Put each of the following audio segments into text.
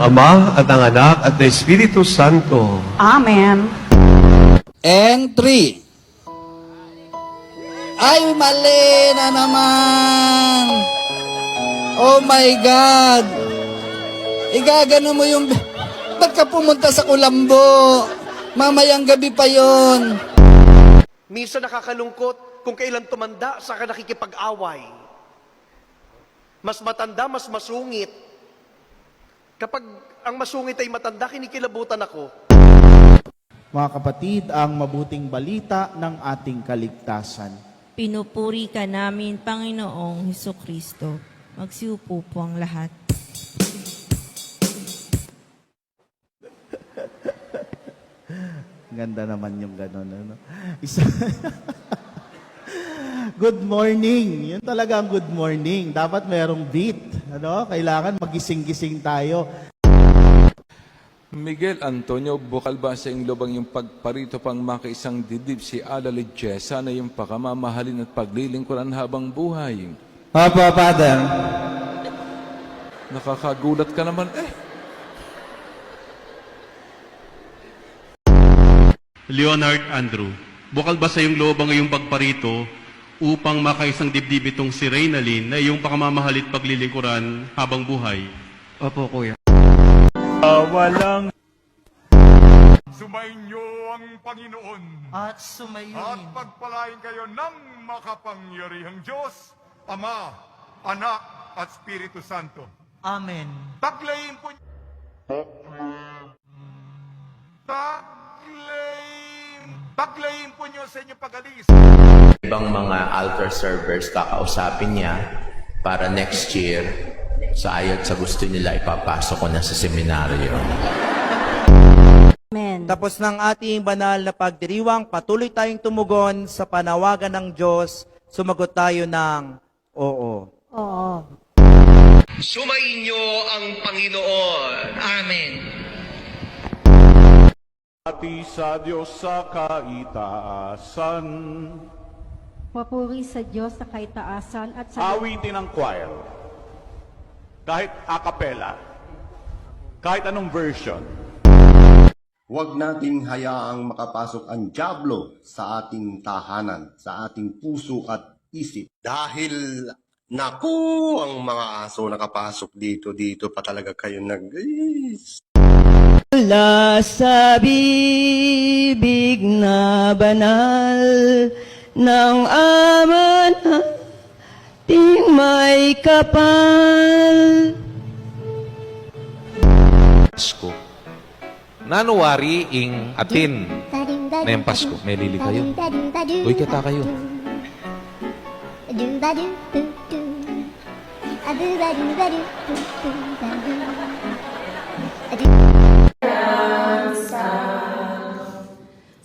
ng Ama at ng Anak at ng Espiritu Santo. Amen. And three. Ay, mali na naman. Oh my God. Igagano mo yung... Ba't ka pumunta sa Kulambo? Mamayang gabi pa yon. Minsan nakakalungkot kung kailan tumanda, saka nakikipag-away. Mas matanda, mas masungit. Kapag ang masungit ay matanda, kinikilabutan ako. Mga kapatid, ang mabuting balita ng ating kaligtasan. Pinupuri ka namin, Panginoong Heso Kristo. Magsiupo po ang lahat. Ganda naman yung gano'n. Ano? Isa... good morning. Yun talaga ang good morning. Dapat merong beat. Ano? Kailangan magising-gising tayo. Miguel Antonio, bukal ba sa iyong lubang yung pagparito pang makaisang didib si Ala Lichesa na yung pakamamahalin at paglilingkuran habang buhay? Opo, Father. Nakakagulat ka naman eh. Leonard Andrew, bukal ba sa iyong loob ang iyong pagparito upang makaisang dibdib itong si Reynalyn na iyong pakamamahalit paglilingkuran habang buhay? Opo, Kuya. Sumainyo ang Panginoon At sumayo. at pagpalain kayo ng makapangyarihang Diyos, Ama, Anak at Espiritu Santo. Amen. Taklayin po Taklayin Taklayin po niyo sa inyong pag-alis. ibang mga altar servers kakausapin niya para next year sa ayat sa gusto nila ipapasok ko na sa seminaryo. Amen. Tapos ng ating banal na pagdiriwang, patuloy tayong tumugon sa panawagan ng Diyos. Sumagot tayo ng oo. Oo. Sumainyo ang Panginoon. Amen. Ati sa Diyos sa kaitaasan, Papuri sa Diyos sa kaitaasan at sa awitin ng choir. Kahit a cappella, kahit anong version. Huwag nating hayaang makapasok ang Diablo sa ating tahanan, sa ating puso at isip. Dahil, naku, ang mga aso nakapasok dito, dito pa talaga kayo nag... Mula sa bibig na banal ng Ama nating may kapal. Pasko. Nanuwari ing atin na yung Pasko. May lili kayo. Uy, kita kayo.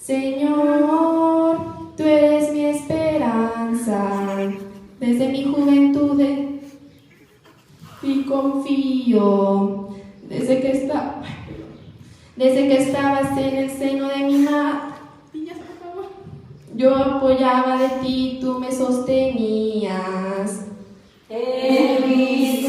Señor, Desde mi juventud en ti confío. Desde que está, desde que estabas en el seno de mi madre, yo apoyaba de ti, tú me sostenías. En mi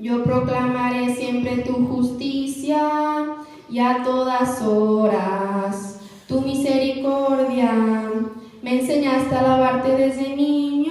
Yo proclamaré siempre tu justicia y a todas horas tu misericordia. Me enseñaste a alabarte desde niño